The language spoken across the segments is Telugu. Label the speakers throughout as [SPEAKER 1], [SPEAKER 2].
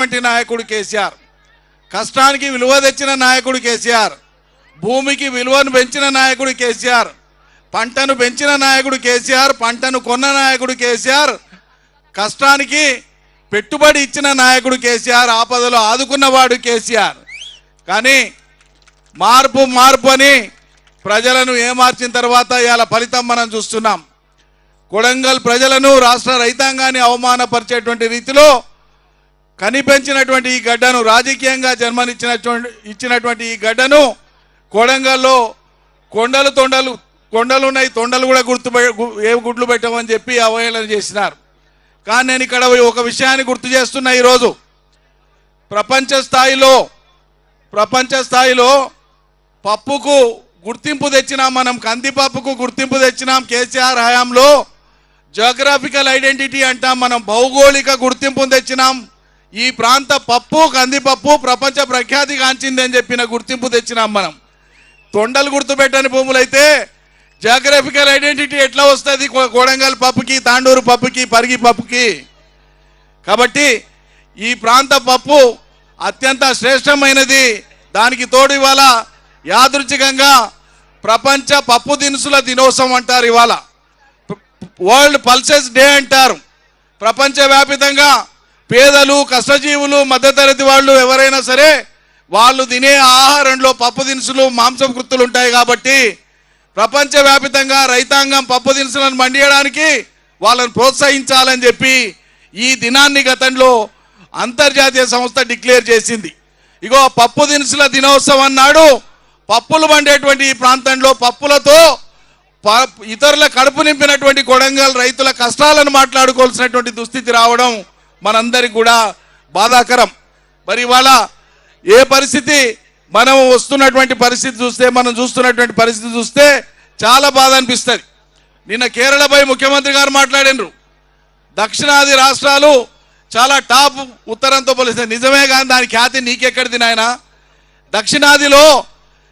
[SPEAKER 1] వంటి నాయకుడు కేసీఆర్. కష్టానికి విలువ తెచ్చిన నాయకుడు కేసీఆర్. భూమికి విలువను పెంచిన నాయకుడు కేసీఆర్. పంటను పెంచిన నాయకుడు కేసీఆర్ పంటను కొన్న నాయకుడు కేసీఆర్. కష్టానికి పెట్టుబడి ఇచ్చిన నాయకుడు కేసీఆర్ ఆపదలో ఆదుకున్నవాడు కేసీఆర్. కానీ మార్పు మార్పు అని ప్రజలను ఏమార్చిన తర్వాత ఇవాళ ఫలితం మనం చూస్తున్నాం. కొడంగల్ ప్రజలను రాష్ట్ర రైతాంగాన్ని అవమానపరిచేటువంటి రీతిలో కనిపించినటువంటి ఈ గడ్డను రాజకీయంగా జన్మనిచ్చినటువంటి ఇచ్చినటువంటి ఈ గడ్డను కొడంగల్లో కొండలు తొండలు కొండలు ఉన్నాయి తొండలు కూడా గుర్తు ఏ గుడ్లు పెట్టమని చెప్పి అవహేళన చేసినారు. కానీ నేను ఇక్కడ ఒక విషయాన్ని గుర్తు చేస్తున్నా ఈరోజు. ప్రపంచ స్థాయిలో ప్రపంచ స్థాయిలో పప్పుకు గుర్తింపు తెచ్చినాం మనం కందిపప్పుకు గుర్తింపు తెచ్చినాం కేసీఆర్ హయాంలో. జోగ్రాఫికల్ ఐడెంటిటీ అంటాం మనం భౌగోళిక గుర్తింపు తెచ్చినాం. ఈ ప్రాంత పప్పు కందిపప్పు ప్రపంచ ప్రఖ్యాతి గాంచింది అని చెప్పిన గుర్తింపు తెచ్చినాం మనం. తొండలు గుర్తుపెట్టని భూములైతే జాగ్రఫికల్ ఐడెంటిటీ ఎట్లా వస్తుంది? కోడంగల్ పప్పుకి తాండూరు పప్పుకి పరిగి పప్పుకి. కాబట్టి ఈ ప్రాంత పప్పు అత్యంత శ్రేష్టమైనది. దానికి తోడు ఇవాళ యాదృచ్ఛికంగా ప్రపంచ పప్పు దినుసుల దినోత్సవం అంటారు ఇవాళ. వరల్డ్ పల్సెస్ డే అంటారు. ప్రపంచవ్యాపితంగా పేదలు కష్టజీవులు మధ్యతరగతి వాళ్ళు ఎవరైనా సరే వాళ్ళు తినే ఆహారంలో పప్పు దినుసులు మాంసం కృత్తులు ఉంటాయి కాబట్టి ప్రపంచవ్యాపితంగా రైతాంగం పప్పు దినుసులను మండియడానికి వాళ్ళని ప్రోత్సహించాలని చెప్పి ఈ దినాన్ని గతంలో అంతర్జాతీయ సంస్థ డిక్లేర్ చేసింది. ఇగో పప్పు దినుసుల దినోత్సవం నాడు పప్పులు పండేటువంటి ఈ ప్రాంతంలో పప్పులతో ప- ఇతరుల కడుపు నింపినటువంటి కొడంగల్ రైతుల కష్టాలను మాట్లాడుకోవాల్సినటువంటి దుస్థితి రావడం మనందరికి కూడా బాధాకరం. మరి ఇవాళ ఏ పరిస్థితి? మనం వస్తున్నటువంటి పరిస్థితి చూస్తే మనం చూస్తున్నటువంటి పరిస్థితి చూస్తే చాలా బాధ అనిపిస్తుంది. నిన్న కేరళపై ముఖ్యమంత్రి గారు మాట్లాడినరు. దక్షిణాది రాష్ట్రాలు చాలా టాప్ ఉత్తరంతో పోలిస్తే. నిజమే కానీ దాని ఖ్యాతి నీకెక్కడిది నాయన? దక్షిణాదిలో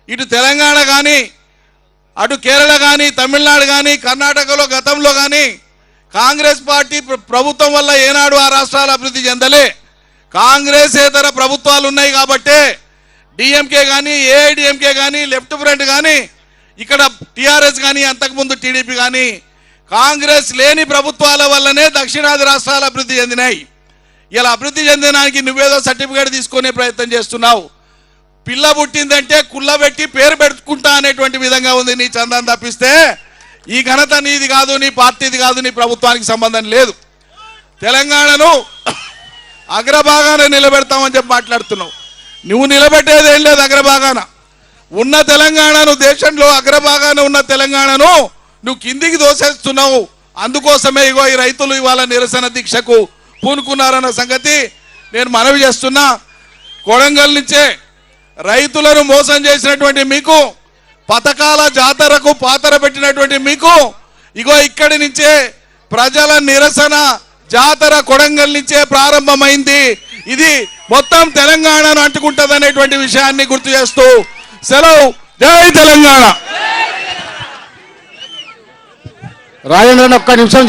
[SPEAKER 1] ఇటు తెలంగాణ కానీ అటు కేరళ కానీ తమిళనాడు కానీ కర్ణాటకలో గతంలో కానీ కాంగ్రెస్ పార్టీ ప్రభుత్వం వల్ల ఏనాడు ఆ రాష్ట్రాలు అభివృద్ధి చెందలే. కాంగ్రెస్ ఇతర ప్రభుత్వాలు ఉన్నాయి కాబట్టే డిఎంకే కానీ ఏఐడిఎంకే కానీ లెఫ్ట్ ఫ్రంట్ కానీ ఇక్కడ టిఆర్ఎస్ కానీ అంతకుముందు టీడీపీ కానీ కాంగ్రెస్ లేని ప్రభుత్వాల వల్లనే దక్షిణాది రాష్ట్రాలు అభివృద్ధి చెందినాయి. ఇలా అభివృద్ధి చెందడానికి నువ్వేదో సర్టిఫికేట్ తీసుకునే ప్రయత్నం చేస్తున్నావు. పిల్ల పుట్టిందంటే కుల్లబెట్టి పేరు పెట్టుకుంటా అనేటువంటి విధంగా ఉంది నీ చందాన్ని తప్పిస్తే ఈ ఘనత నీది కాదు నీ పార్టీది కాదు నీ ప్రభుత్వానికి సంబంధం లేదు. తెలంగాణను అగ్రభాగాన నిలబెడతామని చెప్పి మాట్లాడుతున్నావు. నువ్వు నిలబెట్టేది ఏం లేదు అగ్రభాగాన. ఉన్న తెలంగాణను దేశంలో అగ్రభాగాన ఉన్న తెలంగాణను నువ్వు కిందికి దోసేస్తున్నావు. అందుకోసమే ఇగో ఈ రైతులు ఇవాళ నిరసన దీక్షకు పూనుకున్నారన్న సంగతి నేను మనవి చేస్తున్నా. కొడంగల్ నుంచే రైతులను మోసం చేసినటువంటి మీకు పథకాల జాతరకు పాతర పెట్టినటువంటి మీకు ఇగో ఇక్కడి నుంచే ప్రజల నిరసన జాతర కొడంగల్ నుంచే ప్రారంభమైంది. ఇది మొత్తం తెలంగాణను అంటుకుంటది అనేటువంటి విషయాన్ని గుర్తు చేస్తూ సెలవు. జై తెలంగాణ!
[SPEAKER 2] రాజేంద్రన్ ఒక్క నిమిషం